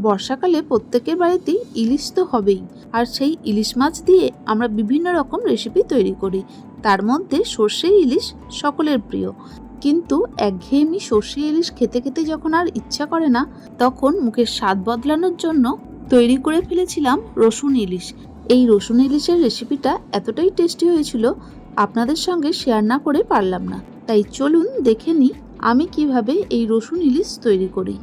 বর্ষাকালে প্রত্যেকের বাড়িতেই ইলিশ তো হবেই। আর সেই ইলিশ মাছ দিয়ে আমরা বিভিন্ন রকম রেসিপি তৈরি করি। তার মধ্যে সর্ষে ইলিশ সকলের প্রিয়। কিন্তু একঘেয়েমি সর্ষে ইলিশ খেতে খেতে যখন আর ইচ্ছা করে না, তখন মুখের স্বাদ বদলানোর জন্য তৈরি করে ফেলেছিলাম রসুন ইলিশ। এই রসুন ইলিশের রেসিপিটা এতটাই টেস্টি হয়েছিল, আপনাদের সঙ্গে শেয়ার না করে পারলাম না। তাই চলুন দেখে নিই আমি কীভাবে এই রসুন ইলিশ তৈরি করি।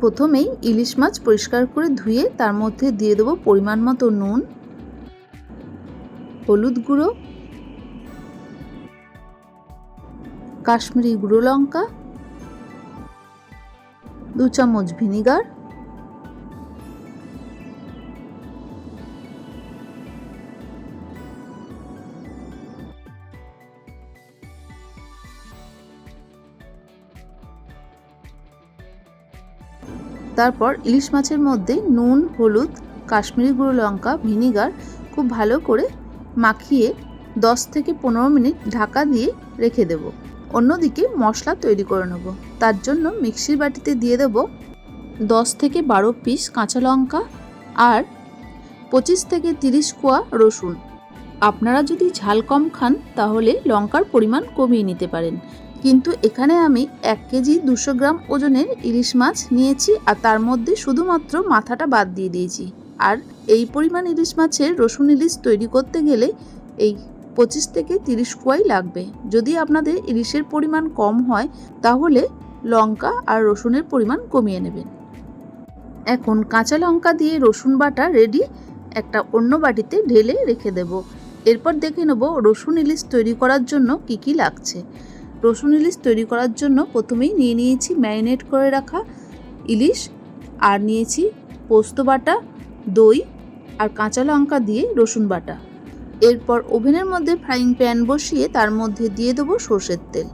প্রথমেই ইলিশ মাছ পরিষ্কার করে ধুয়ে তার মধ্যে দিয়ে দেবো পরিমাণ মতো নুন, হলুদ গুঁড়ো, কাশ্মীরি গুঁড়ো লঙ্কা, দু চামচ ভিনিগার তারপর ইলিশ মাছের মধ্যে নুন, হলুদ, কাশ্মীরি গুঁড়ো লঙ্কা, ভিনিগার খুব ভালো করে মাখিয়ে 10 থেকে পনেরো মিনিট ঢাকা দিয়ে রেখে দেব। অন্যদিকে মশলা তৈরি করে নেব। তার জন্য মিক্সির বাটিতে দিয়ে দেব 10 থেকে বারো পিস কাঁচা লঙ্কা আর পঁচিশ থেকে তিরিশ কোয়া রসুন। আপনারা যদি ঝাল কম খান, তাহলে লঙ্কার পরিমাণ কমিয়ে নিতে পারেন। কিন্তু এখানে আমি এক কেজি দুশো গ্রাম ওজনের ইলিশ মাছ নিয়েছি আর তার মধ্যে শুধুমাত্র মাথাটা বাদ দিয়ে দিয়েছি। আর এই পরিমাণ ইলিশ মাছের রসুন ইলিশ তৈরি করতে গেলে এই পঁচিশ থেকে তিরিশ কোয়াই লাগবে। যদি আপনাদের ইলিশের পরিমাণ কম হয়, তাহলে লঙ্কা আর রসুনের পরিমাণ কমিয়ে নেবেন। এখন কাঁচা লঙ্কা দিয়ে রসুন বাটা রেডি, একটা অন্য বাটিতে ঢেলে রেখে দেব। এরপর দেখে নেব রসুন ইলিশ তৈরি করার জন্য কি কি লাগছে। রসুন ইলিশ তৈরি করার জন্য প্রথমেই নিয়ে নিয়েছি ম্যারিনেট করে রাখা ইলিশ, আর নিয়েছি পোস্ত বাটা, দই আর কাঁচা লঙ্কা দিয়ে রসুন বাটা। এরপর ওভেনের মধ্যে ফ্রাইং প্যান বসিয়ে তার মধ্যে দিয়ে দেবো সর্ষের তেল।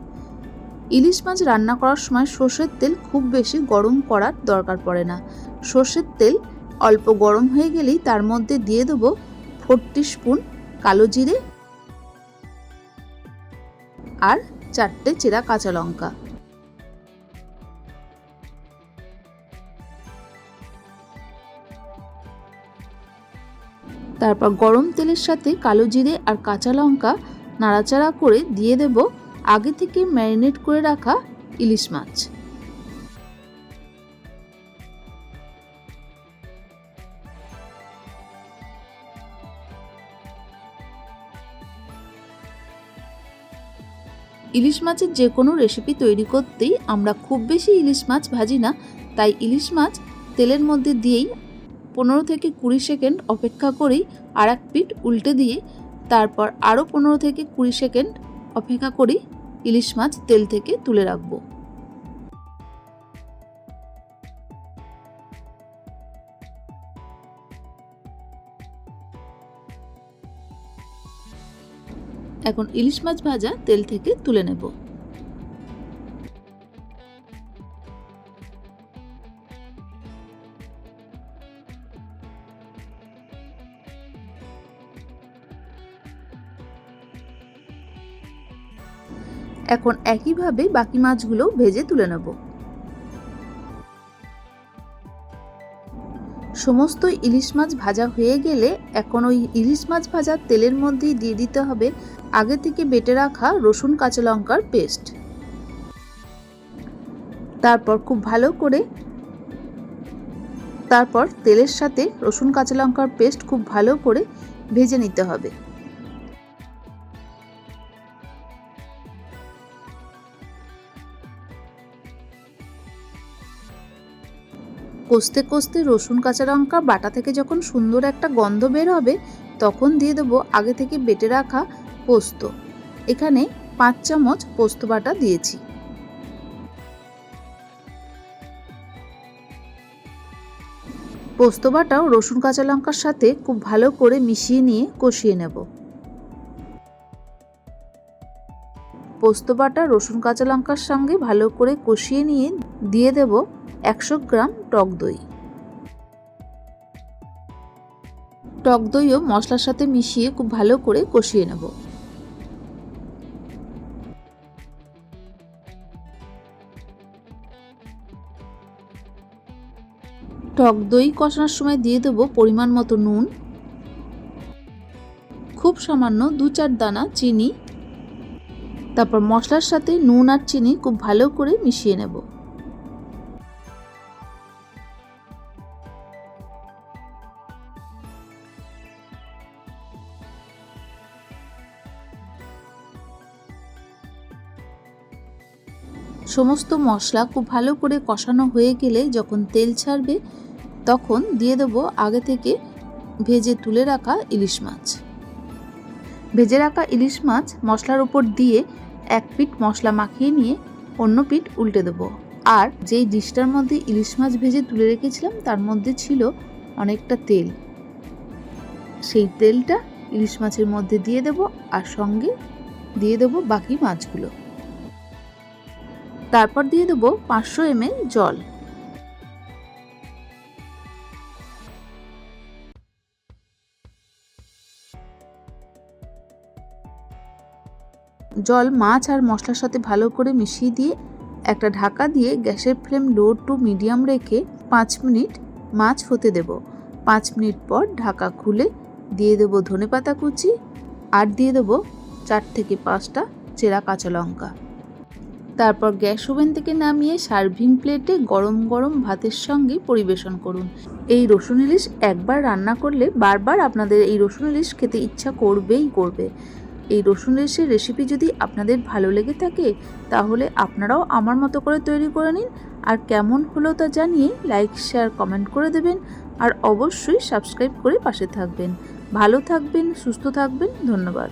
ইলিশ মাছ রান্না করার সময় সর্ষের তেল খুব বেশি গরম করার দরকার পড়ে না। সর্ষের তেল অল্প গরম হয়ে গেলেই তার মধ্যে দিয়ে দেবো ফোরটি স্পুন কালো জিরে আর চারটে চেরা কাঁচা লঙ্কা। তারপর গরম তেলের সাথে কালো জিরে আর কাঁচা লঙ্কা নাড়াচাড়া করে দিয়ে দেব আগে থেকে ম্যারিনেট করে রাখা ইলিশ মাছ। ইলিশ মাছের যে কোনো রেসিপি তৈরি করতেই আমরা খুব বেশি ইলিশ মাছ ভাজি না, তাই ইলিশ মাছ তেলের মধ্যে দিয়েই পনেরো থেকে কুড়ি সেকেন্ড অপেক্ষা করেই আর এক পিঠ উল্টে দিয়ে তারপর আরও পনেরো থেকে কুড়ি সেকেন্ড অপেক্ষা করেই ইলিশ মাছ তেল থেকে তুলে রাখব। এখন ইলিশ মাছ ভাজা তেল থেকে তুলে নেব। এখন একইভাবে বাকি মাছগুলো ভেজে তুলে নেব। সমস্ত ইলিশ মাছ ভাজা হয়ে গেলে এখন ওই ইলিশ মাছ ভাজা তেলের মধ্যেই দিয়ে দিতে হবে আগে থেকে বেটে রাখা রসুন কাঁচা লঙ্কার পেস্ট। তারপর খুব ভালো করে তারপর তেলের সাথে রসুন কাঁচা লঙ্কার পেস্ট খুব ভালো করে ভেজে নিতে হবে। কষতে কষতে রসুন, কাঁচা লঙ্কা, বাটা থেকে যখন সুন্দর একটা গন্ধ বের হবে, তখন দিয়ে দেবো আগে থেকে বেটে রাখা পোস্ত। এখানে পাঁচ চামচ পোস্ত বাটা দিয়েছি। পোস্ত বাটাও রসুন, কাঁচা লঙ্কার সাথে খুব ভালো করে মিশিয়ে নিয়ে কষিয়ে নেব। পোস্ত বাটা রসুন, কাঁচা লঙ্কার সঙ্গে ভালো করে কষিয়ে নিয়ে দিয়ে দেব একশো গ্রাম টক দই। টক দইও মশলার সাথে মিশিয়ে খুব ভালো করে কষিয়ে নেব। টক দই কষানোর সময় দিয়ে দেবো পরিমাণ মতো নুন, খুব সামান্য দু চার দানা চিনি, তারপর মশলার সাথে নুন আর চিনি খুব ভালো করে মিশিয়ে নেব। সমস্ত মশলা খুব ভালো করে কষানো হয়ে গেলে যখন তেল ছাড়বে, তখন দিয়ে দেবো আগে থেকে ভেজে তুলে রাখা ইলিশ মাছ। ভেজে রাখা ইলিশ মাছ মশলার উপর দিয়ে এক পিঠ মশলা মাখিয়ে নিয়ে অন্য পিঠ উল্টে দেবো। আর যেই ডিশটার মধ্যে ইলিশ মাছ ভেজে তুলে রেখেছিলাম, তার মধ্যে ছিল অনেকটা তেল। সেই তেলটা ইলিশ মাছের মধ্যে দিয়ে দেব আর সঙ্গে দিয়ে দেবো বাকি মাছগুলো। তারপর দিয়ে দেবো পাঁচশো এমএল জল। জল, মাছ আর মশলার সাথে ভালো করে মিশিয়ে দিয়ে একটা ঢাকা দিয়ে গ্যাসের ফ্লেম লো টু মিডিয়াম রেখে পাঁচ মিনিট মাছ হতে দেব। পাঁচ মিনিট পর ঢাকা খুলে দিয়ে দেবো ধনে পাতা কুচি আর দিয়ে দেবো চার থেকে পাঁচটা চেরা কাঁচা লঙ্কা। তারপর গ্যাস ওভেন থেকে নামিয়ে সার্ভিং প্লেটে গরম গরম ভাতের সঙ্গে পরিবেশন করুন। এই রসুন ইলিশ একবার রান্না করলে বারবার আপনাদের এই রসুন ইলিশ খেতে ইচ্ছা করবেই করবে। এই রসুন ইলিশের রেসিপি যদি আপনাদের ভালো লেগে থাকে, তাহলে আপনারাও আমার মতো করে তৈরি করে নিন। আর কেমন হলো তা জানিয়ে লাইক শেয়ার কমেন্ট করে দেবেন। আর অবশ্যই সাবস্ক্রাইব করে পাশে থাকবেন। ভালো থাকবেন, সুস্থ থাকবেন, ধন্যবাদ।